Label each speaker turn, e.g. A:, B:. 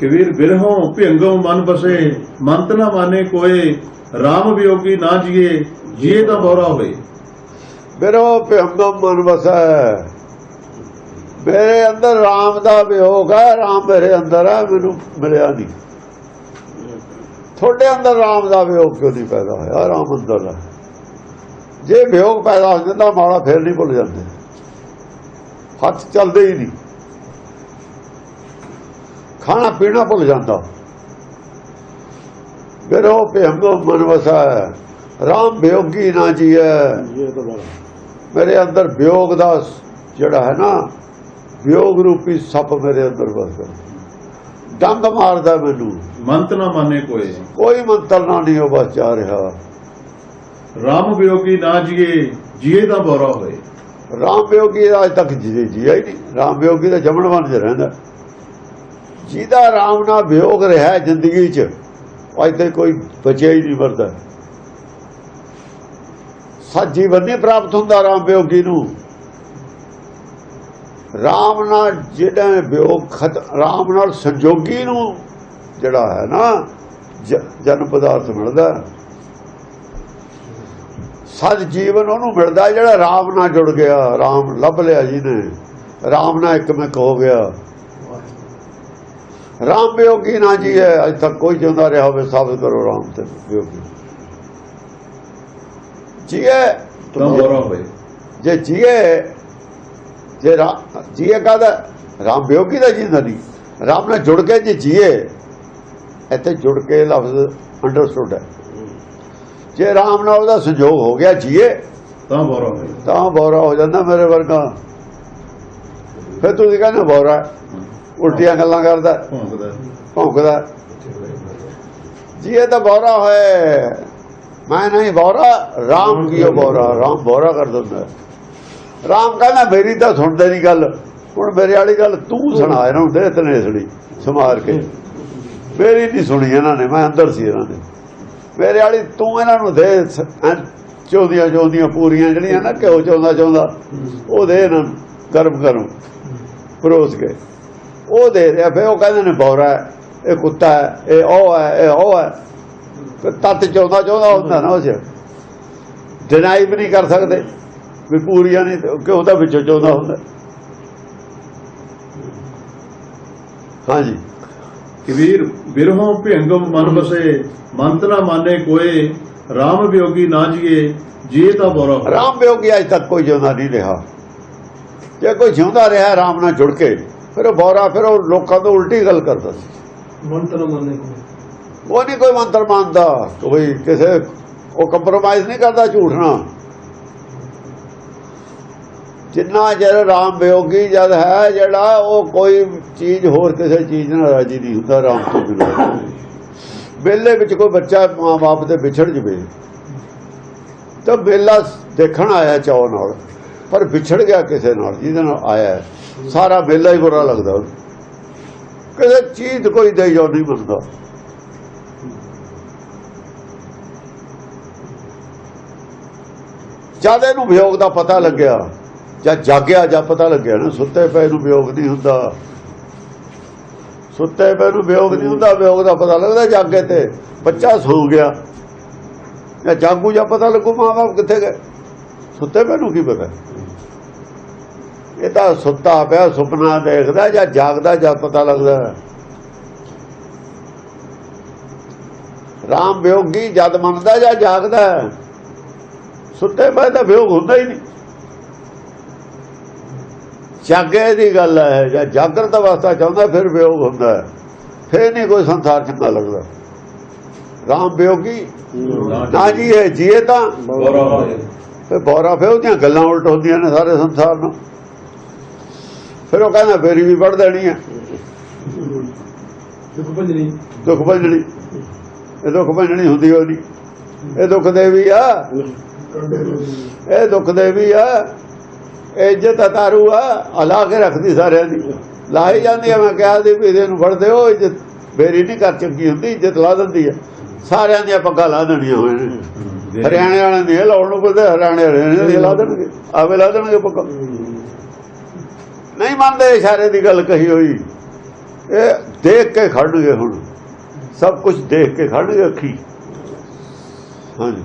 A: ਕਬੀਰ ਬਿਰਹੋਂ ਭਿੰਗੋਂ ਮਨ ਬਸੇ, ਮੰਤ ਨਾ ਮਾਨੇ ਕੋਏ RAM ਵਿਯੋਗੀ ਨਾ ਜੀਏ ਜੀਏ ਤਾਂ ਬੋਰਾ ਹੋਏ।
B: ਮੇਰੋ ਭਿੰਗਮ ਮਨ ਵਸੈ ਮੇਰੇ ਅੰਦਰ RAM ਦਾ ਵਿਯੋਗ ਹੈ RAM ਮੇਰੇ ਅੰਦਰ ਹੈ, ਮੈਨੂੰ ਮਿਲਿਆ ਨਹੀਂ। ਤੁਹਾਡੇ ਅੰਦਰ ਰਾਮ ਦਾ ਵਿਯੋਗ ਕਿਉਂ ਨਹੀਂ ਪੈਦਾ ਹੋਇਆ? ਰਾਮ ਅੰਦਰ ਹੈ। ਜੇ ਵਿਯੋਗ ਪੈਦਾ ਹੋ ਜਾਂਦਾ, ਮਾੜਾ ਫੇਰ ਨਹੀਂ ਭੁੱਲ ਜਾਂਦੇ। ਹੱਥ ਚੱਲਦੇ ਹੀ ਨਹੀਂ। ਖਾਣਾ ਪੀਣਾ ਭੁੱਲ ਜਾਂਦਾ। ਮੇਰੋ ਭਿੰਗਮ ਮਨ ਵਸੈ RAM ਵਿਯੋਗੀ ਨਾ ਜੀਐ ਮੇਰੇ ਅੰਦਰ ਵਿਯੋਗ ਦਾ ਜਿਹੜਾ ਹੈ ਨਾ ਵਿਯੋਗ ਰੂਪੀ ਸੱਪ ਮੇਰੇ ਅੰਦਰ ਵਸਦਾ ਡੰਗ ਮਾਰਦਾ ਮੈਨੂੰ।
A: ਮੰਤ ਨਾ ਮਾਨੇ ਕੋਏ
B: ਕੋਈ ਮੰਤਰ ਨਾਲ ਨਹੀਂ ਉਹ ਬਸ ਜਾ ਰਿਹਾ।
A: RAM ਵਿਯੋਗੀ ਨਾ ਜੀਏ ਜੀਏ ਤਾਂ ਬੋਰਾ ਹੋਏ।
B: ਰਾਮ ਵਿਯੋਗੀ ਅੱਜ ਤੱਕ ਜੀ ਜੀਆ ਹੀ ਨਹੀਂ। ਰਾਮ ਵਿਯੋਗੀ ਦਾ ਜਮਣ ਬਣ ਚ ਰਹਿੰਦਾ। ਜਿਹਦਾ ਰਾਮ ਨਾਲ ਵਿਯੋਗ ਰਿਹਾ ਜ਼ਿੰਦਗੀ 'ਚ ਅੱਜ ਤੇ ਕੋਈ ਬਚਿਆ ਹੀ ਨਹੀਂ ਵਰਦਾ ਸੱਚ ਜੀਵਨ ਨਹੀਂ ਪ੍ਰਾਪਤ ਹੁੰਦਾ ਰਾਮ ਵਿਯੋਗੀ ਨੂੰ। ਰਾਮ ਨਾਲ ਜਿਹੜਾ ਵਿਯੋਗ ਖਤ ਰਾਮ ਨਾਲ ਸੰਜੋਗੀ ਨੂੰ ਜਿਹੜਾ ਹੈ ਨਾ, ਜ- ਜਨ ਪਦਾਰਥ ਮਿਲਦਾ। ਸਦ ਜੀਵਨ ਉਹਨੂੰ ਮਿਲਦਾ ਜਿਹੜਾ ਰਾਮ ਨਾਲ ਜੁੜ ਗਿਆ ਰਾਮ ਲੱਭ ਲਿਆ ਜਿਹਨੇ। ਰਾਮ ਨਾਲ ਇੱਕ ਮਿਕ ਹੋ ਗਿਆ। ਰਾਮ ਵਿਯੋਗੀ ਨਾ ਜੀ ਹੈ ਅਜ ਤੱਕ ਕੋਈ ਜਿਉਂਦਾ ਰਿਹਾ ਹੋਵੇ ਸਾਬਤ ਕਰੋ ਰਾਮ ਤੇ ਵਿਯੋਗੀ ਜੀਏ
A: ਤਾਂ ਬੋਰਾ ਹੋਏ।
B: ਜੇ ਜੀਏ ਜੇ ਜੀਏ ਕਹਦਾ? ਰਾਮ ਵਿਯੋਗੀ ਦਾ ਜੀਂਦਾ ਨਹੀਂ। ਰਾਮ ਨਾਲ ਜੁੜ ਕੇ ਜੇ ਜੀਏ ਇੱਥੇ ਜੁੜ ਕੇ ਲਫ਼ਜ਼ ਅੰਡਰਸਟੂਡ ਹੈ। ਜੇ ਰਾਮ ਨਾਲ ਉਹਦਾ ਸੰਜੋਗ ਹੋ ਗਿਆ ਜੀਏ
A: ਤਾਂ ਬੋਰਾ ਹੋਏ।
B: ਤਾਂ ਬੌਰਾ ਹੋ ਜਾਂਦਾ ਮੇਰੇ ਵਰਗਾ। ਫਿਰ ਤੁਸੀਂ ਕਹਿੰਦੇ ਬੌਰਾ ਹੈ। ਉਲਟੀਆਂ ਗੱਲਾਂ ਕਰਦਾ।
A: ਭੌਂਕਦਾ।
B: ਜੀ ਇਹ ਤਾਂ ਬੌਰਾ ਹੋਏ ਮੈਂ ਨਹੀਂ ਬੌਰਾ? ਰਾਮ ਕੀਓ ਬੌਰਾ? ਰਾਮ ਬੌਰਾ ਕਰ ਦਿੰਦਾ। ਰਾਮ ਕਹਿੰਦਾ ਮੇਰੀ ਤਾਂ ਸੁਣਦੇ ਨਹੀਂ ਗੱਲ। ਹੁਣ ਮੇਰੇ ਵਾਲੀ ਗੱਲ ਤੂੰ ਸੁਣਾ ਇਹਨਾਂ ਨੂੰ ਦੇ ਤਨੇਸੜੀ ਸਮਾਰ ਕੇ। ਮੇਰੀ ਨਹੀਂ ਸੁਣੀ ਇਹਨਾਂ ਨੇ ਮੈਂ ਅੰਦਰ ਸੀ ਇਹਨਾਂ ਦੇ। ਮੇਰੇ ਵਾਲੀ ਤੂੰ ਇਹਨਾਂ ਨੂੰ ਦੇ ਚੌਦੀਆਂ ਚੌਦੀਆਂ ਪੂਰੀਆਂ ਜਿਹੜੀਆਂ ਨਾ ਘਿਓ ਚਾਉਂਦਾ ਚਾਉਂਦਾ ਉਹ ਦੇ ਇਹਨਾਂ ਨੂੰ ਗਰਮ ਗਰਮ ਪਰੋਸ ਕੇ। ਉਹ ਦੇ ਰਿਹਾ ਫਿਰ ਉਹ ਕਹਿੰਦੇ ਨੇ ਬੌਰਾ ਇਹ ਕੁੱਤਾ ਹੈ ਇਹ ਉਹ ਹੈ ਇਹ ਉਹ ਹੈ ਤੇ ਤੱਤ ਚਾਉਂਦਾ ਚਾਉਂਦਾ ਹੁੰਦਾ ਨਾ ਉਸ ਡਿਨਾਈ ਵੀ ਨਹੀਂ ਕਰ ਸਕਦੇ ਵੀ ਪੂਰੀਆਂ ਨਹੀਂ ਕਿਉਂ ਉਹਦਾ ਵਿੱਚੋਂ ਚਾਉਂਦਾ ਹੁੰਦਾ ਹਾਂਜੀ
A: ਕਬੀਰ ਬਿਰਹੋਂ ਭਿੰਗੋਂ ਮਨ ਬਸੇ ਮੰਤ ਨਾ ਮਾਨੇ ਕੋਏ RAM ਵਿਯੋਗੀ ਨਾ ਜੀਏ ਜੀਏ ਤਾਂ ਬੋਰਾ
B: ਰਾਮ ਵਿਯੋਗੀ ਅੱਜ ਤੱਕ ਕੋਈ ਜਿਉਂਦਾ ਨਹੀਂ ਰਿਹਾ ਜੇ ਕੋਈ ਜਿਉਂਦਾ ਰਿਹਾ ਰਾਮ ਨਾਲ ਜੁੜ ਕੇ ਫਿਰ ਉਹ ਬੌਰਾ ਫਿਰ ਉਹ ਲੋਕਾਂ ਤੋਂ ਉਲਟੀ ਗੱਲ ਕਰਦਾ ਸੀ।
C: ਮੰਤਰ ਮੰਨੇ
B: ਉਹ ਨਹੀਂ ਕੋਈ ਮੰਤਰ ਮੰਨਦਾ ਕੋਈ ਕਿਸੇ ਉਹ ਕੰਪਰੋਮਾਈਜ਼ ਨਹੀਂ ਕਰਦਾ ਝੂਠ ਨਾਲ। ਜਿੰਨਾ ਜਰ ਰਾਮ ਵਿਯੋਗੀ ਜਦ ਹੈ ਜਿਹੜਾ ਉਹ ਕੋਈ ਚੀਜ਼ ਹੋਰ ਕਿਸੇ ਚੀਜ਼ ਨਾਲ ਰਾਜੀ ਨਹੀਂ ਹੁੰਦਾ ਰਾਮ ਤੋਂ ਬਿਨਾਂ। ਬੇਲੇ ਵਿੱਚ ਕੋਈ ਬੱਚਾ ਮਾਂ-ਬਾਪ ਦੇ ਵਿਛੜ ਜਵੇ ਤਾਂ ਬੇਲਾ ਦੇਖਣ ਆਇਆ ਚਾਅ ਨਾਲ ਪਰ ਵਿਛੜ ਗਿਆ ਕਿਸੇ ਨਾਲ ਜਿਹਦੇ ਨਾਲ ਆਇਆ। ਸਾਰਾ ਬੇਲਾ ਹੀ ਬੁਰਾ ਲੱਗਦਾ ਉਹਨੂੰ। ਕਿਸੇ ਚੀਜ਼ ਕੋਈ ਦੇ ਜੋ ਨਹੀਂ ਮੰਨਦਾ ਜਦ ਇਹਨੂੰ ਵਿਯੋਗ ਦਾ ਪਤਾ ਲੱਗਿਆ, ਜਾਂ ਜਾਗਿਆ ਜਾਂ ਪਤਾ ਲੱਗਿਆ ਨਾ, ਸੁੱਤੇ ਪਏ ਨੂੰ ਵਿਯੋਗ ਨਹੀਂ ਹੁੰਦਾ। ਸੁੱਤੇ ਪਏ ਨੂੰ ਵਿਯੋਗ ਨਹੀਂ ਹੁੰਦਾ, ਵਿਯੋਗ ਦਾ ਪਤਾ ਲੱਗਦਾ ਜਾਗੇ ਤੇ, ਬੱਚਾ ਸੌ ਗਿਆ। ਜਾਂ ਜਾਗੂ ਜਾਂ ਪਤਾ ਲੱਗੂ ਮਾਂ ਬਾਪ ਕਿੱਥੇ ਗਏ? ਸੁੱਤੇ ਪਏ ਨੂੰ ਕੀ ਪਤਾ? ਇਹ ਤਾਂ ਸੁੱਤਾ ਪਿਆ ਸੁਪਨਾ ਦੇਖਦਾ ਜਾਂ ਜਾਗਦਾ ਜਾਂ ਪਤਾ ਲੱਗਦਾ? ਰਾਮ ਵਿਯੋਗੀ ਜਦ ਮੰਨਦਾ ਜਾਂ ਜਾਗਦਾ। ਸੁੱਤੇ ਪਏ ਤਾਂ ਵਿਯੋਗ ਹੁੰਦਾ ਹੀ ਨਹੀਂ। ਜਾਗੇ ਦੀ ਗੱਲ ਹੈ ਜਾਂ ਜਾਗਰਤ ਅਵਸਥਾ ਚਾਹੁੰਦਾ ਫਿਰ ਵਿਯੋਗ ਹੁੰਦਾ। ਫਿਰ ਨਹੀਂ ਕੋਈ ਸੰਸਾਰ ਚੰਗਾ ਲੱਗਦਾ। ਰਾਮ ਵਿਯੋਗੀ ਨਾ ਜੀ ਜੀਏ ਤਾਂ
A: ਬੋਰਾ ਹੋਏ
B: ਫਿਰ ਬੋਰਾ ਫਿਰ ਉਹਦੀਆਂ ਗੱਲਾਂ ਉਲਟ ਹੁੰਦੀਆਂ ਨੇ ਸਾਰੇ ਸੰਸਾਰ ਨੂੰ। ਫਿਰ ਉਹ ਕਹਿੰਦਾ ਫੇਰੀ ਵੀ ਵੱਢ ਦੇਣੀ ਹੈ
C: ਦੁੱਖ ਭੰਜਣੀ
B: ਦੁੱਖ ਭੰਜਣੀ ਇਹ ਦੁੱਖ ਭੰਜਣੀ ਹੁੰਦੀ ਹੋਣੀ ਇਹ ਦੁੱਖ ਦੇ ਵੀ ਆ। ਇਹ ਦੁੱਖ ਦੇ ਵੀ ਆ। ਇਹ ਇੱਜ਼ਤ ਤਾਰੂ ਆ। ਅਲਾ ਕੇ ਰੱਖਦੀ ਸਾਰਿਆਂ ਦੀ। ਲਾਈ ਜਾਂਦੀ ਆ। ਮੈਂ ਕਿਹਾ ਦੀ ਵੀ ਇਹਨੂੰ ਫੜਦੇ ਹੋ ਇੱਜ਼ਤ ਫੇਰੀ ਨਹੀਂ ਕਰ ਚੰਗੀ ਹੁੰਦੀ। ਇੱਜ਼ਤ ਲਾ ਦਿੰਦੀ ਆ। ਸਾਰਿਆਂ ਦੀਆਂ ਪੱਗਾਂ ਲਾ ਦੇਣੀਆਂ ਹੋਏ ਨੇ। ਹਰਿਆਣੇ ਵਾਲਿਆਂ ਦੀ ਲਾਉਣ ਨੂੰ ਪਤਾ ਹਰਿਆਣੇ ਦੀ ਇਹ ਲਾ ਦੇਣਗੇ। ਆਵੇ ਲਾ ਦੇਣਗੇ ਪੱਕਾ ਨਹੀਂ ਮੰਨਦੇ, ਇਸ਼ਾਰੇ ਦੀ ਗੱਲ ਕਹੀ ਹੋਈ। ਇਹ ਦੇਖ ਕੇ ਖੜਨਗੇ ਹੁਣ। ਸਭ ਕੁਝ ਦੇਖ ਕੇ ਖੜਨਗੇ ਅੱਖੀ। ਹਾਂਜੀ।